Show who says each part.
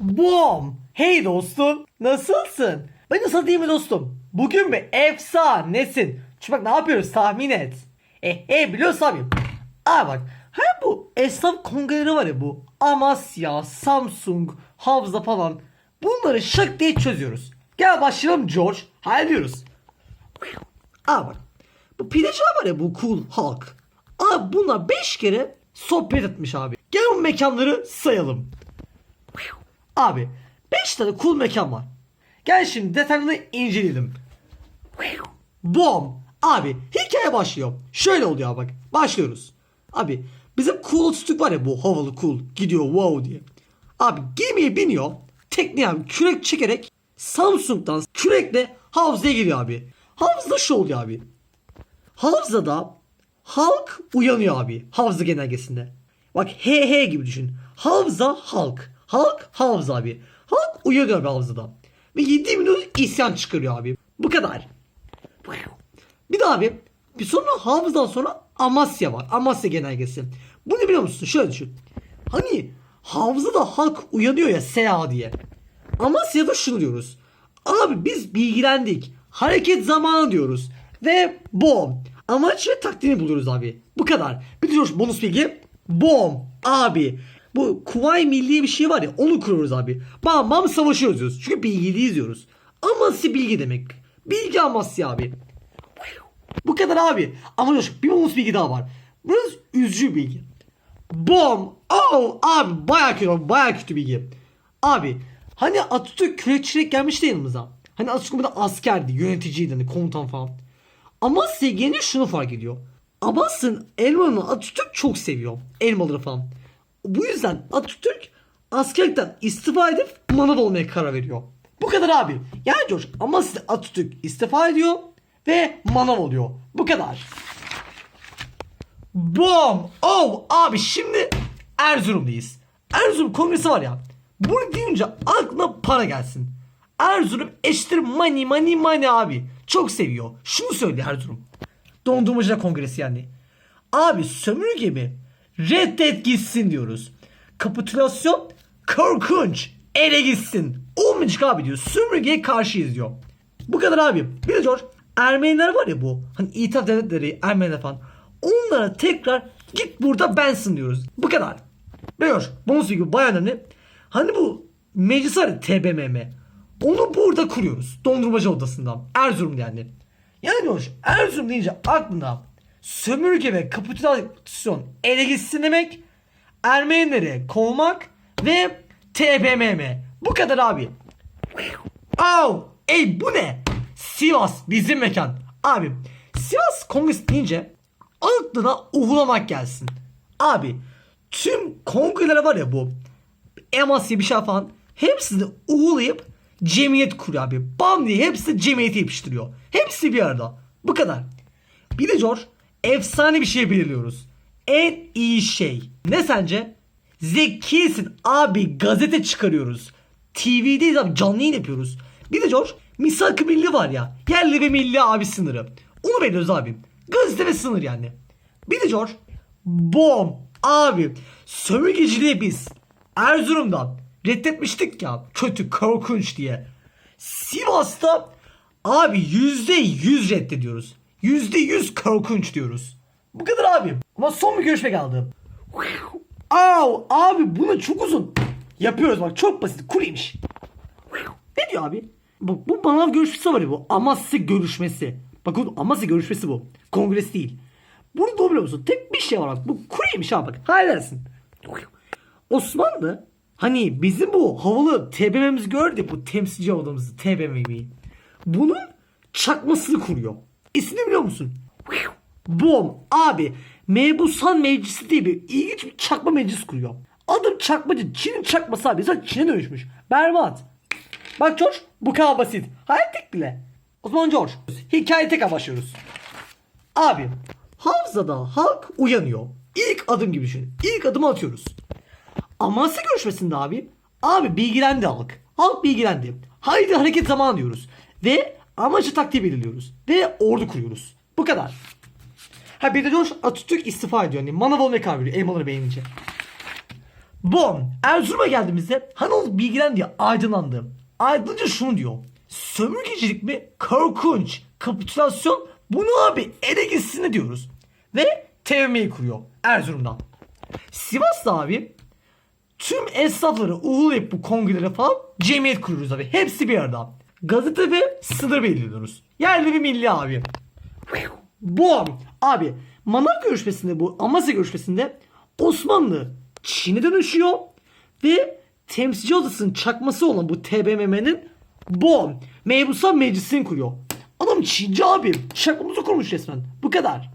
Speaker 1: Bom! Hey dostum, nasılsın? Ben nasıl değil mi dostum? Bugün bir efsanesin. Çünkü bak ne yapıyoruz tahmin et. E, e biliyorsun abi. Aa bak, hem bu esnaf kongreleri var ya bu. Amasya, Samsung, Havza falan. Bunları şak diye çözüyoruz. Gel başlayalım George. Hallediyoruz. Aa bak. Bu pideci var ya bu cool halk. Abi buna 5 kere sohbet etmiş abi. Mekanları sayalım. Abi 5 tane cool mekan var. Gel şimdi detaylarını inceleyelim. Bom. Abi hikaye başlıyor. Şöyle oluyor bak. Başlıyoruz. Abi bizim cool tutuk var ya bu havalı cool. Gidiyor wow diye. Abi gemiye biniyor. Tekneye abi kürek çekerek Samsung'dan kürekle havzaya giriyor abi. Havzada şu oluyor abi. Havzada halk uyanıyor abi. Havza genelgesinde. Bak he gibi düşün. Havza halk. Halk havza abi. Halk uyanıyor abi havzada. Ve 7 minut isyan çıkarıyor abi. Bu kadar. Bir daha abi. Bir sonra havzadan sonra Amasya var. Amasya genelgesi. Bu ne biliyor musun? Şöyle düşün. Hani havzada halk uyanıyor ya SEA diye. Amasya'da şunu diyoruz. Abi biz bilgilendik. Hareket zamanı diyoruz. Ve bom. Amaç ve taktiğini buluyoruz abi. Bu kadar. Bir de bonus bilgi. Bom. Abi. Bu Kuvay Milli bir şey var ya onu kuruyoruz abi. Bam bam savaşıyoruz diyoruz. Çünkü bilgili izliyoruz. Amasya bilgi demek. Bilgi Amasya abi. Bu kadar abi. Ama coş, bir bonus bilgi daha var. Biraz üzücü bilgi. Bom. Oh abi baya kötü baya kötü bilgi. Abi hani Atatürk kürekçilik gelmişti yanımıza. Hani Atatürk burada askerdi, yöneticiydi, hani komutan falan. Ama Sevgen'in şunu fark ediyor. Abbas'ın elmanı Atatürk çok seviyor. Elmaları falan. Bu yüzden Atatürk askerlikten istifa edip manav olmaya karar veriyor. Bu kadar abi. Yani George ama Atatürk istifa ediyor ve manav oluyor. Bu kadar. Bom! Oh! Abi şimdi Erzurum'dayız. Erzurum kongresi var ya. Bunu deyince aklına para gelsin. Erzurum eşittir money money money abi. Çok seviyor. Şunu söylüyor Erzurum. Dondurmacılar kongresi yani. Abi sömürge mi? Reddet gitsin diyoruz. Kapitülasyon korkunç. Ele gitsin. Olmayacak abi diyor. Sömürgeye karşıyız diyor. Bu kadar abi. Bir de Ermeniler var ya bu. Hani itiraf devletleri Ermeniler falan. Onlara tekrar git burada bensin diyoruz. Bu kadar. Beyor. Bonus gibi bayağı önemli. Hani bu meclis var ya TBMM. Onu burada kuruyoruz. Dondurmacı odasından. Erzurum yani. Yani hoş. Erzurum deyince aklına sömürge ve kapitülasyon ele gitsin demek. Ermenileri kovmak ve TBMM. Bu kadar abi. Oh, ey bu ne? Sivas bizim mekan. Abi Sivas kongresi deyince aklına uhulamak gelsin. Abi tüm kongrelere var ya bu Emasya bir şey falan hepsini uğulayıp cemiyet kuruyor abi. Bam diye hepsi cemiyete yapıştırıyor. Hepsi bir arada. Bu kadar. Bir de George efsane bir şey belirliyoruz. En iyi şey. Ne sence? Zekisin abi gazete çıkarıyoruz. TV'deyiz abi canlı yayın yapıyoruz. Bir de George misak milli var ya. Yerli ve milli abi sınırı. Onu belirliyoruz abi. Gazete ve sınır yani. Bir de George bom abi sömürgeciliği biz Erzurum'dan reddetmiştik ya kötü korkunç diye. Sivas'ta abi yüzde yüz reddediyoruz. Yüzde yüz korkunç diyoruz. Bu kadar abi. Ama son bir görüşme kaldı. Au abi bunu çok uzun. Yapıyoruz bak çok basit kuruymuş. Ne diyor abi? Bu, bu manav görüşmesi var ya bu. Amasya görüşmesi. Bakın Amasya görüşmesi bu. Kongres değil. Bunu doğru biliyor musun? Tek bir şey var bak. Bu kuruymuş abi bak. Halledersin. Osmanlı hani bizim bu havalı TBM'mizi gördü bu temsilci odamızı TBM'yi. Bunun çakmasını kuruyor. İsmini biliyor musun? Bom abi Mebusan Meclisi diye bir ilginç bir çakma meclis kuruyor. Adım çakmacı Çin'in çakması abi. Zaten Çin'e dönüşmüş. Berbat. Bak George bu kadar basit. Hallettik bile. O zaman George hikaye tekrar başlıyoruz. Abi Havzada halk uyanıyor. İlk adım gibi düşün. İlk adımı atıyoruz. Amasya görüşmesinde abi. Abi bilgilendi halk. Halk bilgilendi. Haydi hareket zamanı diyoruz. Ve amacı taktiği belirliyoruz. Ve ordu kuruyoruz. Bu kadar. Ha bir de George Atatürk istifa ediyor. Yani manav olmaya karar veriyor. Elmaları beğenince. Bom. Erzurum'a geldiğimizde Hanıl bilgilendi, aydınlandı. Aydınlanınca şunu diyor. Sömürgecilik mi? Korkunç. Kapitülasyon. Bunu abi ele gitsin diyoruz. Ve TVM'yi kuruyor Erzurum'dan. Sivas'ta abi tüm esnafları uğurlayıp bu kongrelere falan cemiyet kuruyoruz abi. Hepsi bir arada. Gazete ve sınır belirliyoruz. Yerli ve milli abi. Bom! Abi Mamak görüşmesinde bu Amasya görüşmesinde Osmanlı Çin'e dönüşüyor ve temsilci odasının çakması olan bu TBMM'nin bom Mebusan meclisini kuruyor. Adam Çinci abi. Çakmamızı kurmuş resmen. Bu kadar.